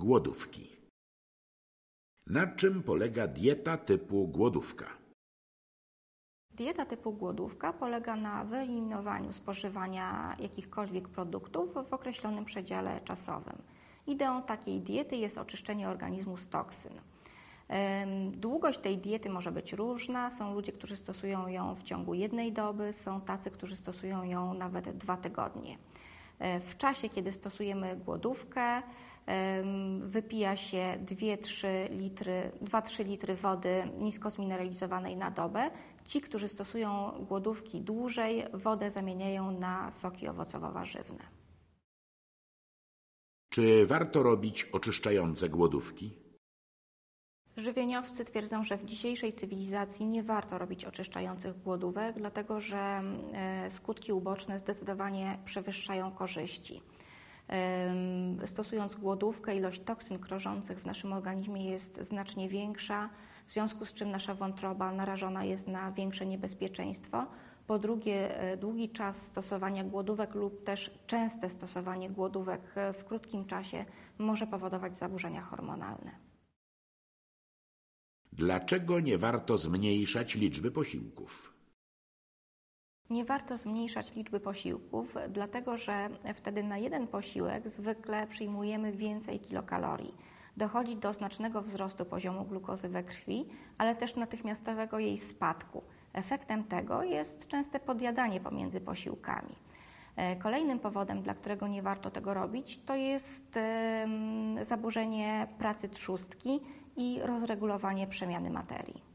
głodówki. Na czym polega dieta typu głodówka? Dieta typu głodówka polega na wyeliminowaniu spożywania jakichkolwiek produktów w określonym przedziale czasowym. Ideą takiej diety jest oczyszczenie organizmu z toksyn. Długość tej diety może być różna. Są ludzie, którzy stosują ją w ciągu jednej doby, są tacy, którzy stosują ją nawet dwa tygodnie. E, w czasie, kiedy stosujemy głodówkę, wypija się 2-3 litry, 2-3 litry wody nisko zmineralizowanej na dobę. Ci, którzy stosują głodówki dłużej, wodę zamieniają na soki owocowo-warzywne. Czy warto robić oczyszczające głodówki? Żywieniowcy twierdzą, że w dzisiejszej cywilizacji nie warto robić oczyszczających głodówek, dlatego że e, skutki uboczne zdecydowanie przewyższają korzyści. Stosując głodówkę, ilość toksyn krążących w naszym organizmie jest znacznie większa, w związku z czym nasza wątroba narażona jest na większe niebezpieczeństwo. Po drugie, e, długi czas stosowania głodówek lub też częste stosowanie głodówek e, w krótkim czasie może powodować zaburzenia hormonalne. Dlaczego nie warto zmniejszać liczby posiłków? Nie warto zmniejszać liczby posiłków, dlatego że wtedy na jeden posiłek zwykle przyjmujemy więcej kilokalorii. Dochodzi do znacznego wzrostu poziomu glukozy we krwi, ale też natychmiastowego jej spadku. Efektem tego jest częste podjadanie pomiędzy posiłkami. E, kolejnym powodem, dla którego nie warto tego robić, to jest zaburzenie pracy trzustki i rozregulowanie przemiany materii.